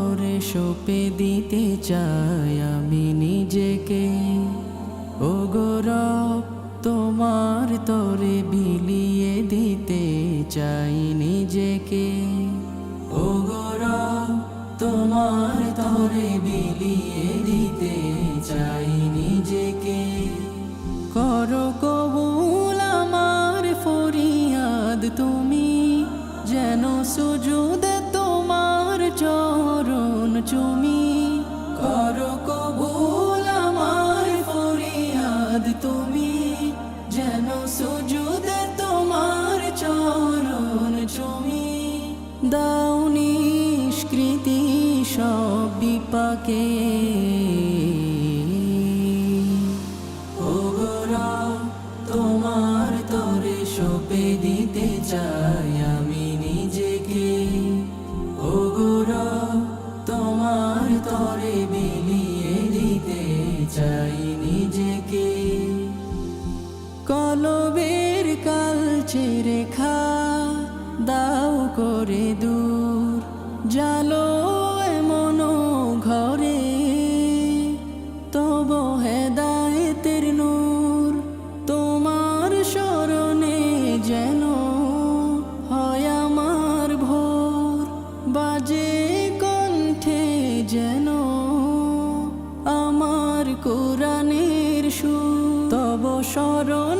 ঝড়ে সোপে দিতে চাই আমি নিজেকে। ও গৌরব তোমার তরে বিলিয়ে দিতে চাই নিজেকে। ও গৌরব তোমার তরে বিলিয়ে দিতে চাই নিজেকে। করো কবুল আমার ফরিয়াদ তুমি, যেন সুযোগ চুমি করো কবুল আমার ফরিয়াদ। তুমি যেন সুজুদ তোমার চরণ। জমি দাও নিষ্কৃতি সব বিপাকে। কলবের কালচে রেখা দাও করে দূর জালো এমন ঘরে। তব হেদায়েতের নূর তোমার স্মরণে যেন হয় আমার ভোর। বাজে কণ্ঠে যেন আমার কোরআনের সুর, তব স্মরণে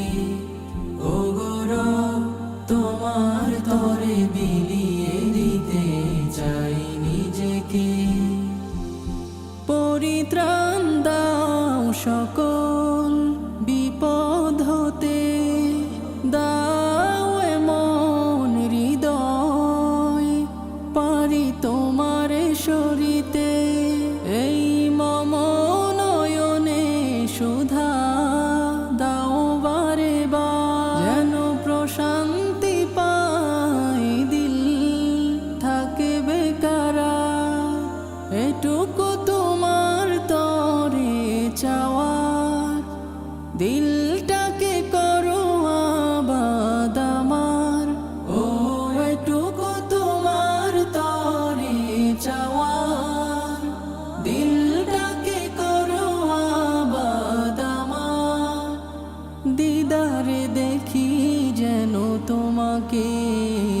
তরে বিলিয়ে দিতে চাই নিজেকে। পরিত্রাণ দাও সকল বিপদ হতে। দাও এমন হৃদয়, পারি তোমার সরিতে এটুকু তোমার তরে চাওয়ার। দিলটাকে ও তোমার চাওয়ার। দিলটাকে দিদারে দেখি যেন তোমাকে।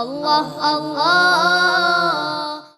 Allah Allah